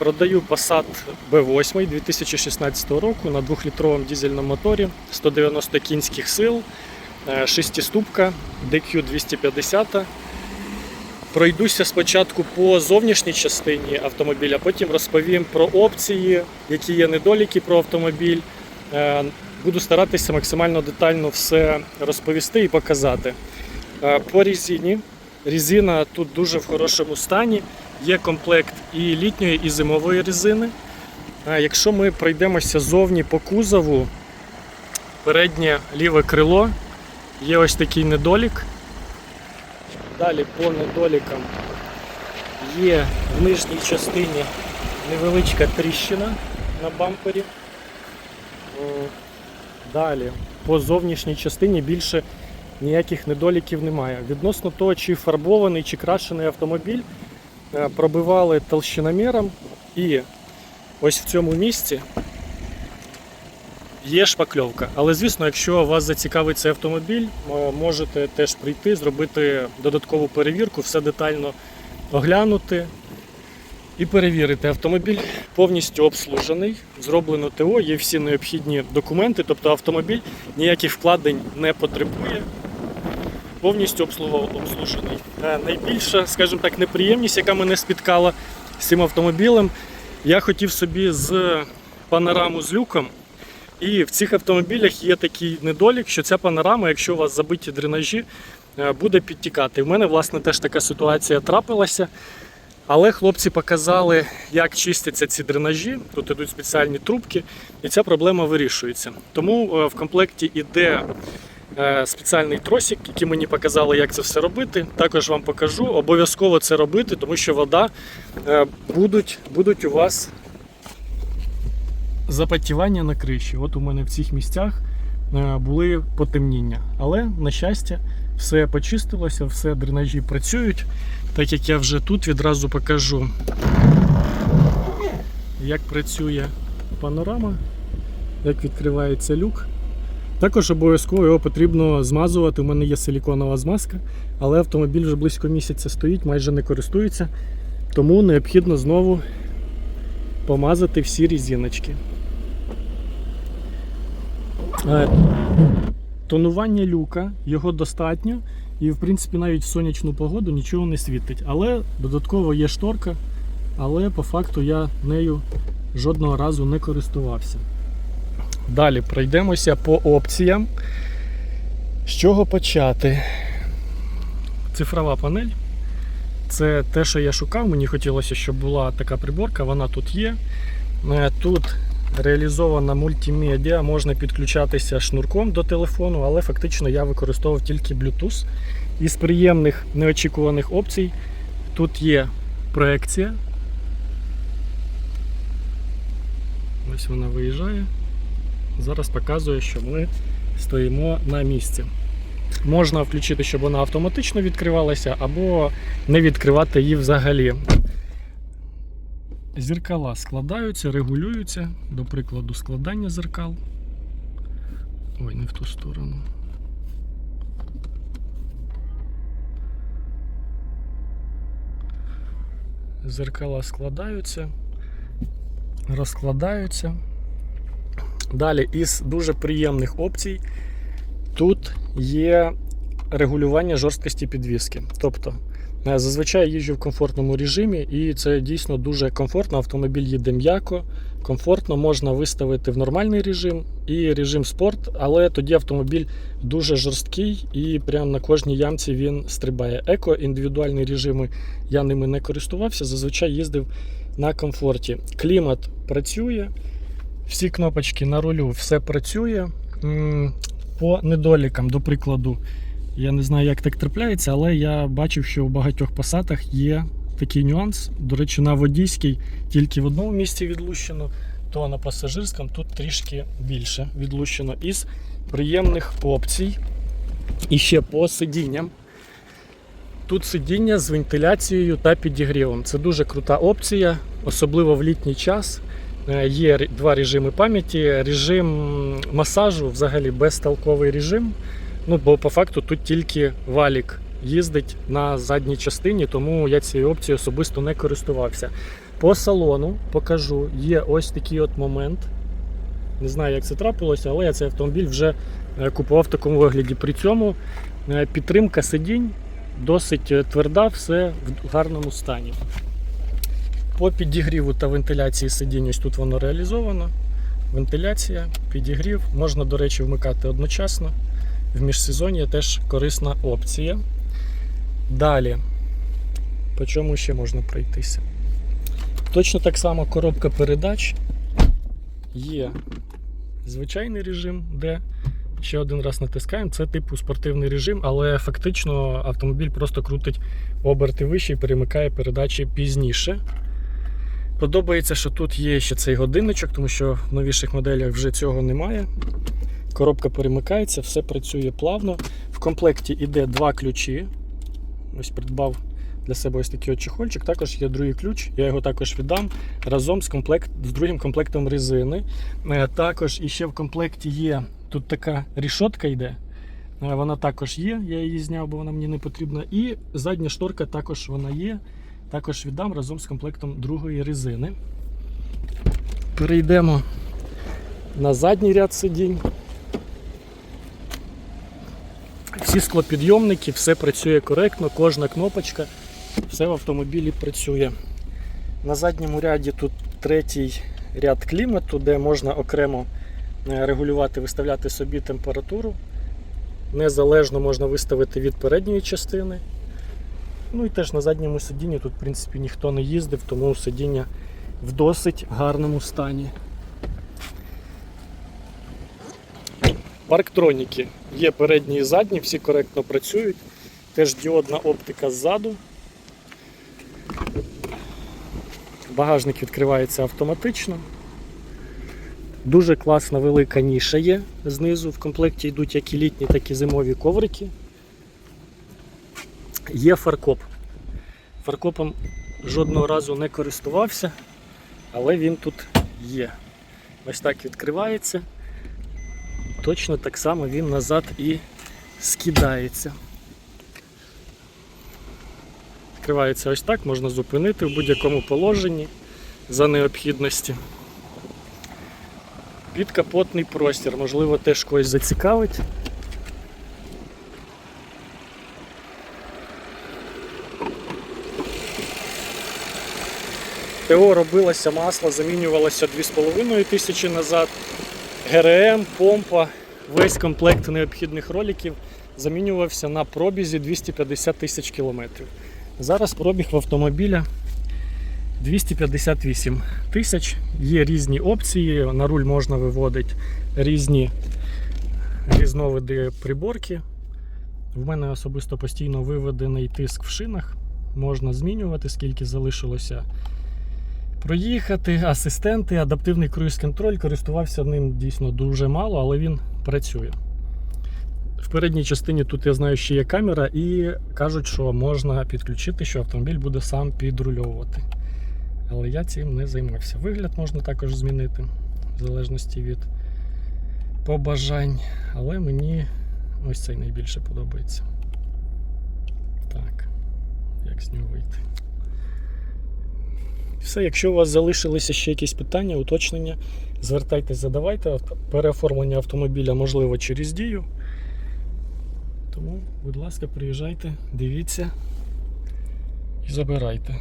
Продаю Passat B8 2016 року на 2-літровому дизельному моторі 190 кінських сил, е, шестиступка DQ 250. Пройдуся спочатку по зовнішній частині автомобіля, потім розповім про опції, які є недоліки про автомобіль. Е, Буду старатися максимально детально все розповісти і показати. Е, По резині. Резина тут дуже в хорошому стані. Є комплект і літньої, і зимової резини. Якщо ми пройдемося зовні по кузову, переднє ліве крило, є ось такий недолік. Далі по недолікам є в нижній частині невеличка тріщина на бампері. Далі по зовнішній частині більше ніяких недоліків немає. Відносно того, чи фарбований, чи крашений автомобіль, пробивали толщиноміром і ось в цьому місці є шпакльовка. Але звісно, якщо вас зацікавить цей автомобіль, можете теж прийти, зробити додаткову перевірку, все детально оглянути і перевірити. Автомобіль повністю обслужений, зроблено ТО, є всі необхідні документи, тобто автомобіль ніяких вкладень не потребує. Повністю обслужений. Е, Найбільша, скажімо так, неприємність, яка мене спіткала з цим автомобілем, я хотів собі з панораму з люком. І в цих автомобілях є такий недолік, що ця панорама, якщо у вас забиті дренажі, е, буде підтікати. У мене, власне, теж така ситуація трапилася. Але хлопці показали, як чистяться ці дренажі. Тут ідуть спеціальні трубки, і ця проблема вирішується. Тому е, в комплекті йде е, спеціальний тросик, який мені показали, як це все робити. Також вам покажу. Обов'язково це робити, тому що вода е, будуть, будуть у вас запотівання на криші. От у мене в цих місцях е, були потемніння. Але, на щастя, все почистилося, все дренажі працюють. Так як я вже тут відразу покажу, як працює панорама, як відкривається люк. Також обов'язково його потрібно змазувати. У мене є силіконова змазка, але автомобіль вже близько місяця стоїть, майже не користується. Тому необхідно знову помазати всі різиночки. Е, Тонування люка, його достатньо. І, в принципі, навіть в сонячну погоду нічого не світить. Але додатково є шторка, але по факту я нею жодного разу не користувався. Далі пройдемося по опціям. З чого почати? Цифрова панель. Це те, що я шукав. Мені хотілося, щоб була така приборка, вона тут є. Е, Тут реалізована мультимедіа, можна підключатися шнурком до телефону, але фактично я використовував тільки Bluetooth. Із приємних неочікуваних опцій тут є проекція. Ось вона виїжджає. Зараз показує, що ми стоїмо на місці. Можна включити, щоб вона автоматично відкривалася, або не відкривати її взагалі. Зеркала складаються, регулюються, до прикладу, складання зеркал. Ой, не в ту сторону. Зеркала складаються, розкладаються. Далі із дуже приємних опцій тут є регулювання жорсткості підвіски. Тобто Е, Зазвичай їжджу в комфортному режимі, і це дійсно дуже комфортно. Автомобіль їде м'яко, комфортно, можна виставити в нормальний режим і режим спорт, але тоді автомобіль дуже жорсткий і прямо на кожній ямці він стрибає. Еко, індивідуальні режими я ними не користувався, зазвичай їздив на комфорті. Клімат працює, всі кнопочки на рулю, все працює. По недолікам, до прикладу, я не знаю, як так трапляється, але я бачив, що в багатьох посадах є такий нюанс. До речі, на водійській тільки в одному місці відлущено, то на пасажирському тут трішки більше відлущено. Із приємних опцій. І ще по сидінням. Тут сидіння з вентиляцією та підігрівом. Це дуже крута опція, особливо в літній час. Е, Є два режими пам'яті. Режим масажу взагалі безтолковий режим. Ну, бо по факту тут тільки валік їздить на задній частині, тому я цією опцією особисто не користувався. По салону покажу, є ось такий от момент. Не знаю, як це трапилося, але я цей автомобіль вже е, купував в такому вигляді. При цьому е, підтримка сидінь досить тверда, все в гарному стані. По підігріву та вентиляції сидінь, ось тут воно реалізовано. Вентиляція, підігрів. Можна, до речі, вмикати одночасно. В міжсезонні теж корисна опція. Далі, по чому ще можна пройтися? Точно так само коробка передач. Є звичайний режим, де ще один раз натискаємо. Це типу спортивний режим, але фактично автомобіль просто крутить оберти вище і перемикає передачі пізніше. Подобається, що тут є ще цей годинничок, тому що в новіших моделях вже цього немає. Коробка перемикається, все працює плавно. В комплекті йде два ключі. Ось придбав для себе ось такий от чехольчик. Також є другий ключ, я його також віддам разом з, комплект, з другим комплектом резини. Е, Також іще в комплекті є тут така рішотка йде. Е, Вона також є, я її зняв, бо вона мені не потрібна. І задня шторка також вона є. Також віддам разом з комплектом другої резини. Перейдемо на задній ряд сидінь. Всі склопідйомники, все працює коректно, кожна кнопочка, все в автомобілі працює. На задньому ряді тут третій ряд клімату, де можна окремо е, регулювати, виставляти собі температуру. Незалежно можна виставити від передньої частини. Ну і теж на задньому сидінні тут, в принципі, ніхто не їздив, тому сидіння в досить гарному стані. Парктроніки є передні і задні, всі коректно працюють. Теж діодна оптика ззаду. Багажник відкривається автоматично. Дуже класна велика ніша є знизу. В комплекті йдуть як і літні, так і зимові коврики. Є фаркоп. Фаркопом жодного разу не користувався, але він тут є. Ось так відкривається. Точно так само він назад і скидається. Відкривається ось так, можна зупинити в будь-якому положенні за необхідності. Підкапотний простір, можливо, теж когось зацікавить. ТО робилося масло, замінювалося 2,5 тисячі назад. ГРМ, помпа, весь комплект необхідних роликів замінювався на пробізі 250 тисяч кілометрів. Зараз пробіг в автомобіля 258 тисяч. Є різні опції, на руль можна виводити різні різновиди приборки. В мене особисто постійно виведений тиск в шинах. Можна змінювати, скільки залишилося проїхати, асистенти, адаптивний круїз-контроль. Користувався ним дійсно дуже мало, але він працює. В передній частині тут я знаю, що є камера, і кажуть, що можна підключити, що автомобіль буде сам підрульовувати. Але я цим не займався. Вигляд можна також змінити, в залежності від побажань. Але мені ось цей найбільше подобається. Так, як з нього вийти? Все, якщо у вас залишилися ще якісь питання, уточнення, звертайтесь, задавайте. Переоформлення автомобіля можливо через дію. Тому, будь ласка, приїжджайте, дивіться і забирайте.